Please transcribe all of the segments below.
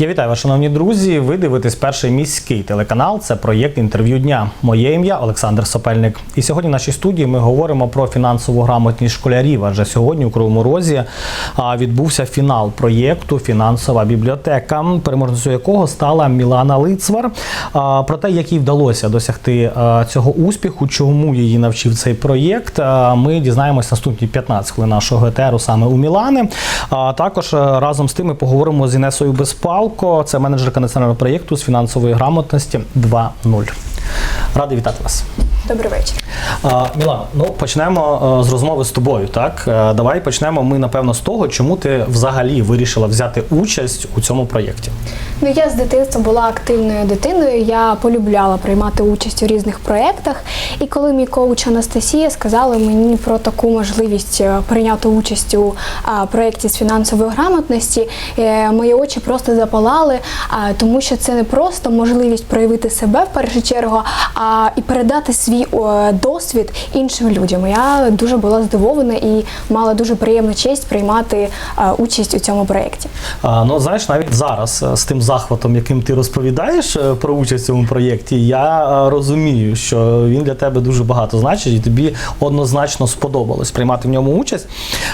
Я вітаю вас, шановні друзі. Ви дивитесь перший міський телеканал. Це проєкт інтерв'ю дня. Моє ім'я Олександр Сопельник. І сьогодні в нашій студії ми говоримо про фінансову грамотність школярів. Адже сьогодні у Кривому Розі відбувся фінал проєкту Фінансова бібліотека, переможницею якого стала Мілана Лицвар. Про те, як їй вдалося досягти цього успіху, чому її навчив цей проєкт, ми дізнаємось наступні 15 хвилин нашого етеру саме у Мілани. Також разом з тим ми поговоримо з Інесою Безпалко, це менеджерка національного проєкту з фінансової грамотності 2.0. Радий вітати вас. Добрий вечір. Мілана, ну почнемо е, з розмови з тобою. Так, Е, давай почнемо ми напевно з того, чому ти взагалі вирішила взяти участь у цьому проєкті. Ну я з дитинства була активною дитиною. Я полюбляла приймати участь у різних проєктах. І коли мій коуч Анастасія сказала мені про таку можливість е, прийняти участь у проєкті з фінансової грамотності, е, мої очі просто запалали, тому що це не просто можливість проявити себе в першу чергу, а і передати свій досвід іншим людям. Я дуже була здивована і мала дуже приємну честь приймати участь у цьому проєкті. Ну знаєш, навіть зараз е, з тим захватом, яким ти розповідаєш е, про участь в цьому проєкті, я е, розумію, що він для тебе дуже багато значить, і тобі однозначно сподобалось приймати в ньому участь.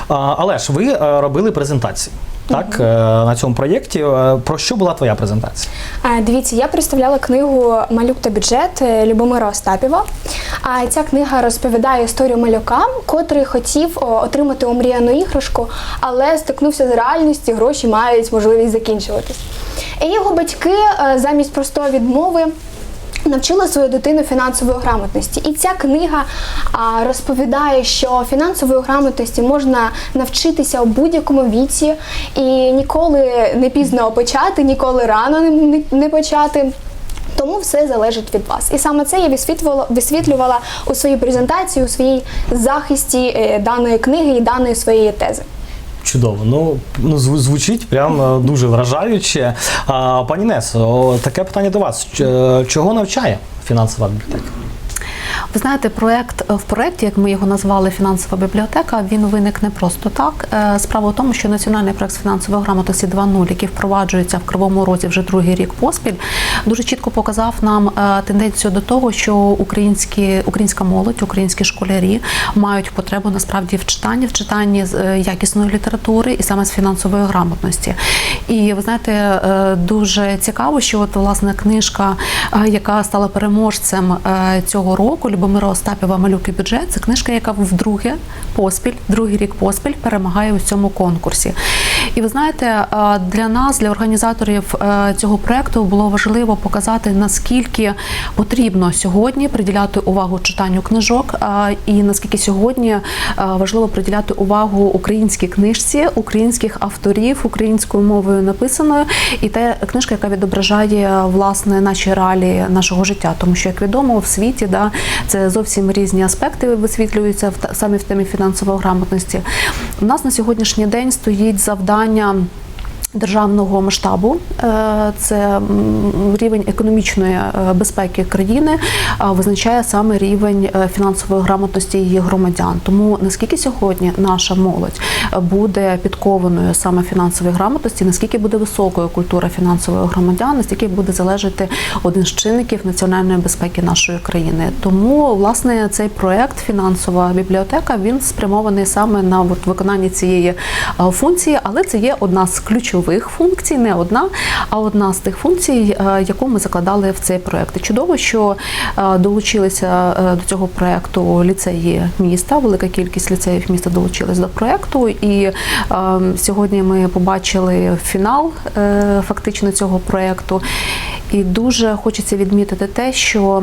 Але ж ви е, робили презентації. Так, на цьому проєкті. Про що була твоя презентація? Дивіться, я представляла книгу Малюк та бюджет Любомира Остапєва. А ця книга розповідає історію малюка, котрий хотів отримати омріяну іграшку, але стикнувся з реальністю, гроші мають можливість закінчуватись. І його батьки е, замість простої відмови. Навчила свою дитину фінансової грамотності, і ця книга а, розповідає, що фінансової грамотності можна навчитися у будь-якому віці, і ніколи не пізно почати, ніколи рано не, не, почати. Тому все залежить від вас. І саме це я висвітлювала, висвітлювала у своїй презентації, у своїй захисті е, даної книги і даної своєї тези. Чудово. Ну, ну зву- звучить прям е, дуже вражаюче. А, пані Несо, таке питання до вас. Чого навчає фінансова бібліотека? Ви знаєте, проект в проєкті, як ми його назвали Фінансова бібліотека, він виник не просто так. Е, Справа в тому, що національний проект фінансової грамотності 2.0, який впроваджується в Кривому Розі вже другий рік поспіль, дуже чітко показав нам е, тенденцію до того, що українські українська молодь, українські школярі мають потребу насправді в читанні, в читанні з е, якісної літератури і саме з фінансової грамотності. І ви знаєте, е, дуже цікаво, що от власне книжка, е, яка стала переможцем е, цього року, Любомира Остапєва Малюки бюджет, це книжка, яка вдруге поспіль, другий рік поспіль перемагає у цьому конкурсі. І ви знаєте, е, для нас, для організаторів е, цього проекту, було важливо показати наскільки потрібно сьогодні приділяти увагу читанню книжок, е, і наскільки сьогодні важливо приділяти увагу українській книжці, українських авторів, українською мовою написаною, і те книжка, яка відображає власне наші реалії нашого життя. Тому що, як відомо, в світі да це зовсім різні аспекти висвітлюються в саме в темі фінансової грамотності. У нас на сьогоднішній день стоїть завдання питання Державного масштабу Е, це рівень економічної е, безпеки країни е, визначає саме рівень фінансової грамотності її громадян. Тому наскільки сьогодні наша молодь буде підкованою саме фінансової грамотності, наскільки буде високою культура фінансової громадян, настільки буде залежати один з чинників національної безпеки нашої країни. Тому власне цей проект фінансова бібліотека він спрямований саме на виконання цієї функції, але це є одна з ключових функцій, не одна, а одна з тих функцій, е, яку ми закладали в цей проект. Чудово, що е, долучилися е, до цього проекту ліцеї міста. Велика кількість ліцеїв міста долучились до проекту. І сьогодні ми побачили фінал фактично цього проекту. І дуже хочеться відмітити те, що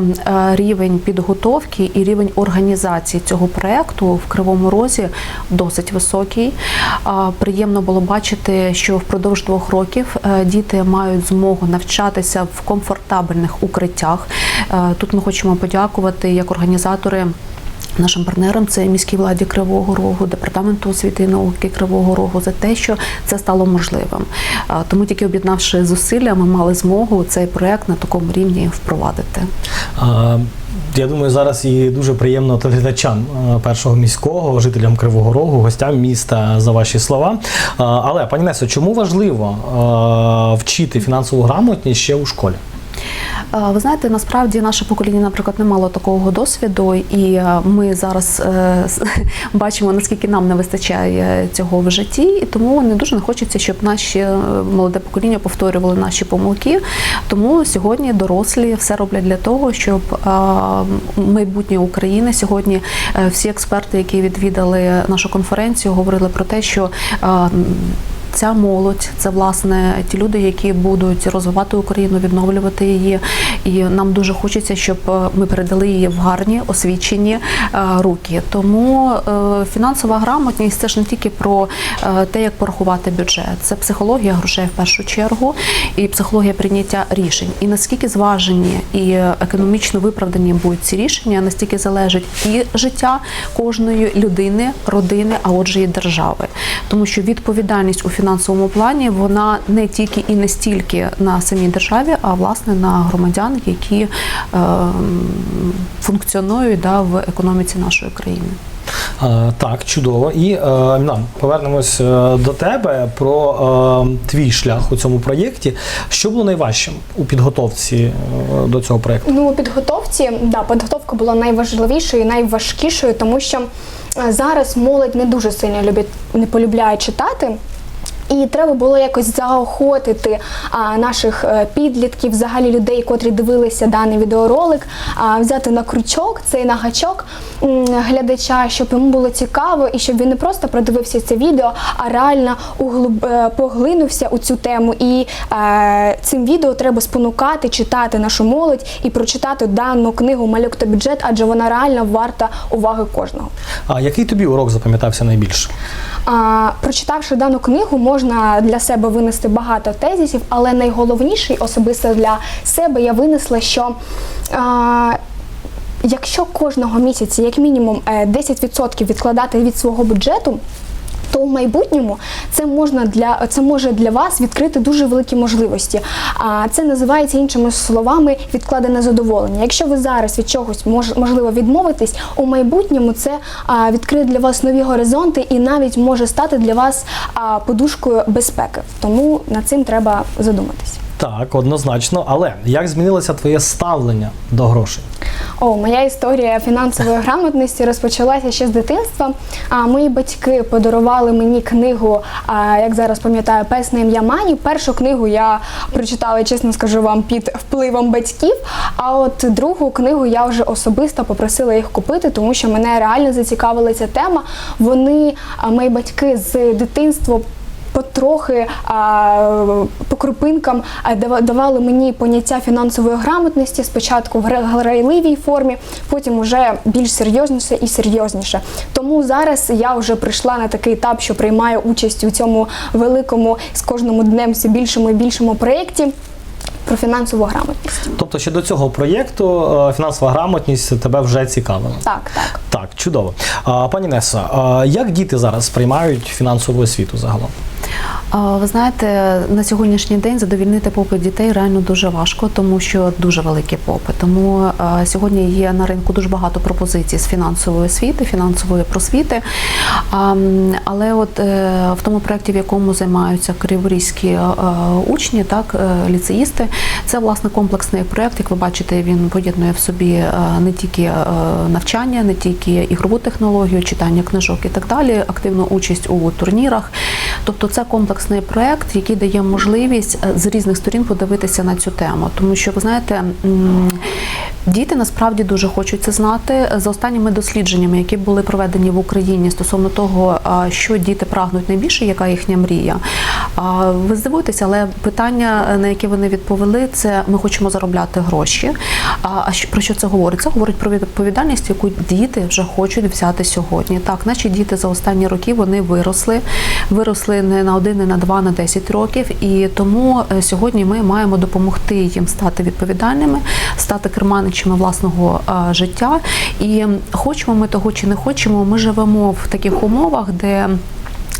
рівень підготовки і рівень організації цього проекту в Кривому Розі досить високий. Приємно було бачити, що впродовж двох років е, діти мають змогу навчатися в комфортабельних укриттях. Е, Тут ми хочемо подякувати як організатори. Нашим партнерам це міській владі Кривого Рогу, департаменту освіти і науки Кривого Рогу за те, що це стало можливим. Тому тільки об'єднавши зусилля, ми мали змогу цей проект на такому рівні впровадити. Я думаю, зараз і дуже приємно телеглядачам е, першого міського, жителям Кривого Рогу, гостям міста за ваші слова. Е, Але, пані Несо, чому важливо е, вчити фінансову грамотність ще у школі? Ви знаєте, насправді наше покоління, наприклад, не мало такого досвіду, і е, ми зараз е, бачимо, наскільки нам не вистачає цього в житті, і тому не дуже не хочеться, щоб наші е, молоде покоління повторювали наші помилки. Тому сьогодні дорослі все роблять для того, щоб майбутнє України сьогодні всі експерти, які відвідали нашу конференцію, говорили про те, що Ця молодь це власне ті люди, які будуть розвивати Україну, відновлювати її. І нам дуже хочеться, щоб е, ми передали її в гарні освічені е, руки. Тому е, фінансова грамотність це ж не тільки про те, як порахувати бюджет, це психологія грошей в першу чергу, і психологія прийняття рішень. І наскільки зважені і економічно виправдані будуть ці рішення, настільки залежить і життя кожної людини, родини, а отже, і держави. Тому що відповідальність у фінансовому плані вона не тільки і не стільки на самій державі, а власне на громадян, які е, функціонують да, в економіці нашої країни. Е, Так, чудово. І е, Міна, повернемось е, до тебе про твій шлях у цьому проєкті. Що було найважчим у підготовці до цього проєкту? Ну, у підготовці, да, підготовка була найважливішою і найважкішою, тому що зараз молодь не дуже сильно любить, не полюбляє читати. І треба було якось заохотити а, наших е, підлітків, взагалі людей, котрі дивилися даний відеоролик, а, взяти на крючок цей на гачок глядача, щоб йому було цікаво і щоб він не просто продивився це відео, а реально углуб, е, поглинувся у цю тему. І е, цим відео треба спонукати, читати нашу молодь і прочитати дану книгу Малюк та бюджет, адже вона реально варта уваги кожного. А який тобі урок запам'ятався найбільше? А, прочитавши дану книгу, можна для себе винести багато тезисів, але найголовніший особисто для себе я винесла, що е, якщо кожного місяця, як мінімум, е, 10% відкладати від свого бюджету. То в майбутньому це можна для це може для вас відкрити дуже великі можливості. А це називається іншими словами відкладене задоволення. Якщо ви зараз від чогось мож, можливо відмовитись, у майбутньому це відкриє для вас нові горизонти і навіть може стати для вас подушкою безпеки. Тому над цим треба задуматись. Так, однозначно. Але як змінилося твоє ставлення до грошей? О, моя історія фінансової грамотності розпочалася ще з дитинства. А мої батьки подарували мені книгу, а, як зараз пам'ятаю, пес на ім'я Мані. Першу книгу я прочитала, чесно скажу вам, під впливом батьків. А от другу книгу я вже особисто попросила їх купити, тому що мене реально зацікавила ця тема. Вони, мої батьки з дитинства. Потрохи по крупинкам дава- давали мені поняття фінансової грамотності спочатку в гра- грайливій формі, потім вже більш серйозніше і серйозніше. Тому зараз я вже прийшла на такий етап, що приймаю участь у цьому великому з кожним днем все більшому і більшому проєкті про фінансову грамотність. Тобто, ще до цього проєкту е, фінансова грамотність тебе вже цікавила. Так, так. Так, чудово. Пані Несо, як діти зараз сприймають фінансову освіту загалом? Ви знаєте, на сьогоднішній день задовільнити попит дітей реально дуже важко, тому що дуже великий попит. Тому сьогодні є на ринку дуже багато пропозицій з фінансової освіти, фінансової просвіти. Але от е, в тому проєкті, в якому займаються криворізькі е, учні, так е, ліцеїсти, це власне комплексний проєкт. Як ви бачите, він поєднує в собі не тільки навчання, не тільки ігрову технологію, читання книжок і так далі, активну участь у турнірах. Тобто це комплексний проект, який дає можливість е, з різних сторін подивитися на цю тему. Тому що ви знаєте, діти насправді дуже хочуть це знати. За останніми дослідженнями, які були проведені в Україні стосовно того, що діти прагнуть найбільше, яка їхня мрія. Ви здивуєтеся, але питання, е, на яке вони відповіли, це ми хочемо заробляти гроші. А а про що це говорить? Це говорить про відповідальність, яку діти вже хочуть взяти сьогодні. Так, наші діти за останні роки вони виросли, виросли не на один, не на два, на 10 років. І тому е, сьогодні ми маємо допомогти їм стати відповідальними, стати керманичами власного е, життя. І хочемо ми того чи не хочемо, ми живемо в таких умовах, де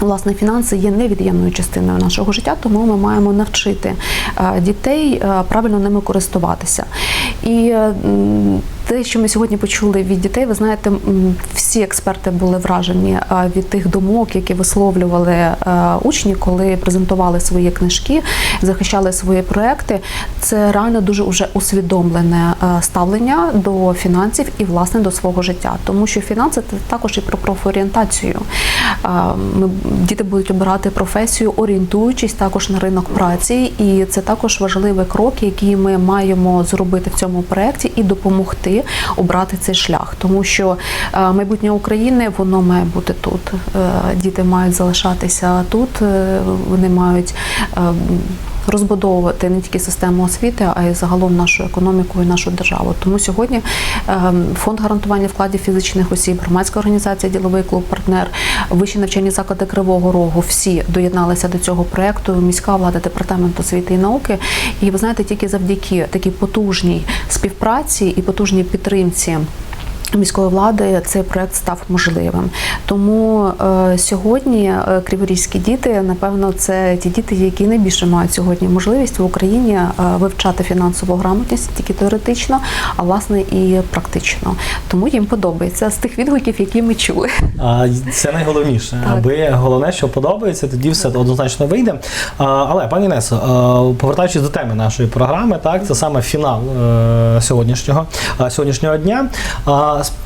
Власне, фінанси є невід'ємною частиною нашого життя, тому ми маємо навчити е, дітей правильно ними користуватися. І те, що ми сьогодні почули від дітей, ви знаєте, всі експерти були вражені від тих думок, які висловлювали е, учні, коли презентували свої книжки, захищали свої проекти. Це реально дуже уже усвідомлене е, ставлення до фінансів і власне до свого життя, тому що фінанси це також і про профорієнтацію. Е, Ми діти будуть обирати професію, орієнтуючись також на ринок праці, і це також важливий крок, який ми маємо зробити в цьому проєкті і допомогти обрати цей шлях, тому що е, майбутнє України воно має бути тут. Е, Діти мають залишатися тут, е, вони мають. Розбудовувати не тільки систему освіти, а й загалом нашу економіку і нашу державу. Тому сьогодні ем, фонд гарантування вкладів фізичних осіб, громадська організація, діловий клуб, партнер, вищі навчальні заклади Кривого Рогу всі доєдналися до цього проекту. Міська влада, департамент освіти і науки. І ви знаєте, тільки завдяки такій потужній співпраці і потужній підтримці. Міської влади цей проект став можливим. Тому е, сьогодні е, криворізькі діти, напевно, це ті діти, які найбільше мають сьогодні можливість в Україні е, вивчати фінансову грамотність тільки теоретично, а власне і практично. Тому їм подобається з тих відгуків, які ми чули. А, Це найголовніше. Так. Аби головне, що подобається, тоді все однозначно вийде. А, Але, пані Несо, повертаючись до теми нашої програми, так, це саме фінал е, сьогоднішнього, а, сьогоднішнього дня.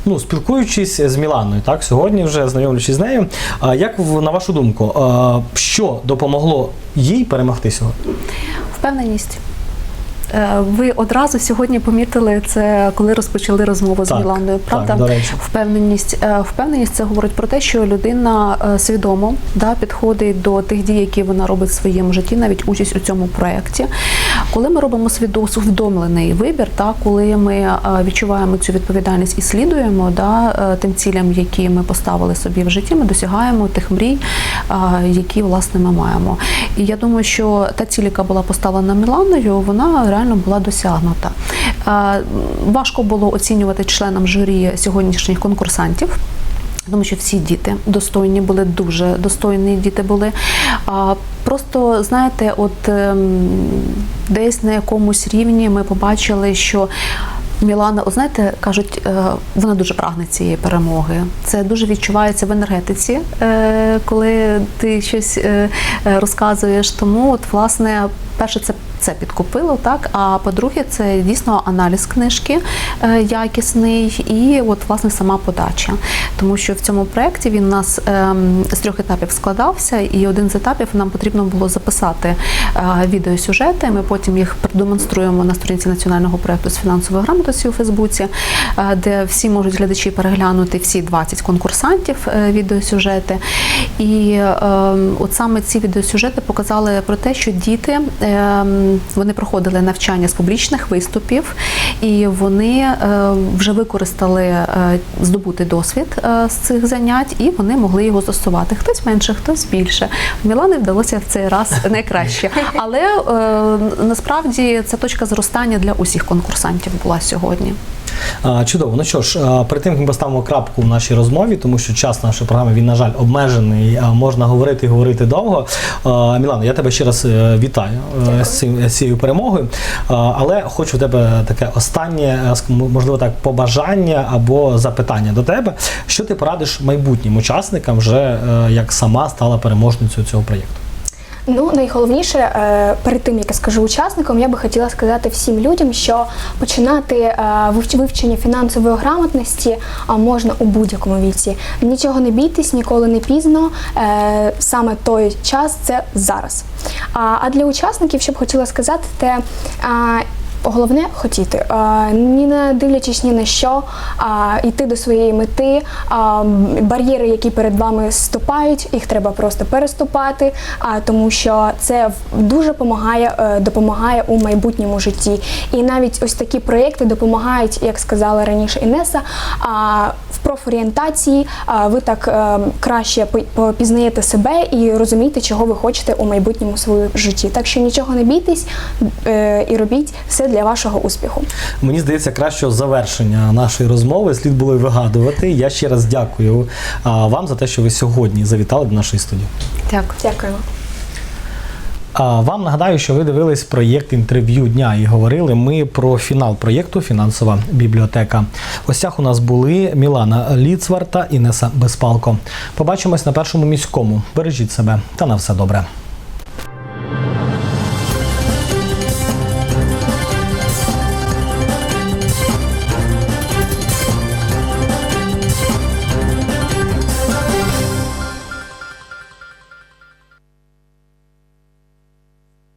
Ну, спілкуючись з Міланою, так, сьогодні вже знайомлячись з нею, як на вашу думку, що допомогло їй перемогти сьогодні? Впевненість. Е, Ви одразу сьогодні помітили це, коли розпочали розмову з Міланою. Правда, так, до речі. впевненість. Е, Впевненість це говорить про те, що людина е, свідомо да, підходить до тих дій, які вона робить в своєму житті, навіть участь у цьому проєкті. Коли ми робимо свідо- усвідомлений вибір, та коли ми е, відчуваємо цю відповідальність і слідуємо да, е, тим цілям, які ми поставили собі в житті, ми досягаємо тих мрій, е, які власне ми маємо. І я думаю, що та ціль, яка була поставлена Міланою, вона реально була досягнута. Важко було оцінювати членам журі сьогоднішніх конкурсантів. Тому що всі діти достойні були, дуже достойні діти були. А, просто знаєте, от ем, десь на якомусь рівні ми побачили, що Мілана, от знаєте, кажуть, е, вона дуже прагне цієї перемоги. Це дуже відчувається в енергетиці, е, коли ти щось е, розказуєш. Тому, от, власне, перше, це це підкупило, так. А по-друге, це дійсно аналіз книжки е, якісний і от власне сама подача. Тому що в цьому проєкті він у нас ем, з трьох етапів складався, і один з етапів нам потрібно було записати е, відеосюжети. Ми потім їх продемонструємо на сторінці національного проєкту з фінансової грамотності у Фейсбуці, е, де всі можуть глядачі переглянути всі 20 конкурсантів відеосюжети. І ем, от саме ці відеосюжети показали про те, що діти ем, вони проходили навчання з публічних виступів, і вони е, вже використали здобути здобутий досвід е, з цих занять, і вони могли його застосувати. Хтось менше, хтось більше. Мілани вдалося в цей раз найкраще. Але е, насправді ця точка зростання для усіх конкурсантів була сьогодні. Чудово. Ну що ж, перед тим як ми поставимо крапку в нашій розмові, тому що час нашої програми він, на жаль, обмежений. Можна говорити і говорити довго. А, Мілана, я тебе ще раз е, вітаю е, з цим з цією перемогою. Але хочу в тебе таке останнє, е, можливо, так, побажання або запитання до тебе. Що ти порадиш майбутнім учасникам, вже як сама стала переможницею цього проєкту? Ну, найголовніше, е, перед тим як я скажу учасникам, я би хотіла сказати всім людям, що починати е, вивчення фінансової грамотності можна у будь-якому віці. Нічого не бійтесь, ніколи не пізно. Е, Саме той час це зараз. А для учасників, що б хотіла сказати, те. Головне хотіти, ні не дивлячись ні на що, а, йти до своєї мети. Бар'єри, які перед вами ступають, їх треба просто переступати, а, тому що це дуже допомагає, е, допомагає у майбутньому житті. І навіть ось такі проєкти допомагають, як сказала раніше Інеса, а, профорієнтації а, ви так е, краще попізнаєте себе і розумієте, чого ви хочете у майбутньому своєму житті. Так що нічого не бійтесь е, і робіть все для вашого успіху. Мені здається, кращого завершення нашої розмови слід було й вигадувати. Я ще раз дякую вам за те, що ви сьогодні завітали до нашої студії. Дякую. Дякуємо. Вам нагадаю, що ви дивились проєкт інтерв'ю дня і говорили ми про фінал проєкту Фінансова бібліотека. В гостях у нас були Мілана Ліцварта і Неса Безпалко. Побачимось на першому міському. Бережіть себе та на все добре.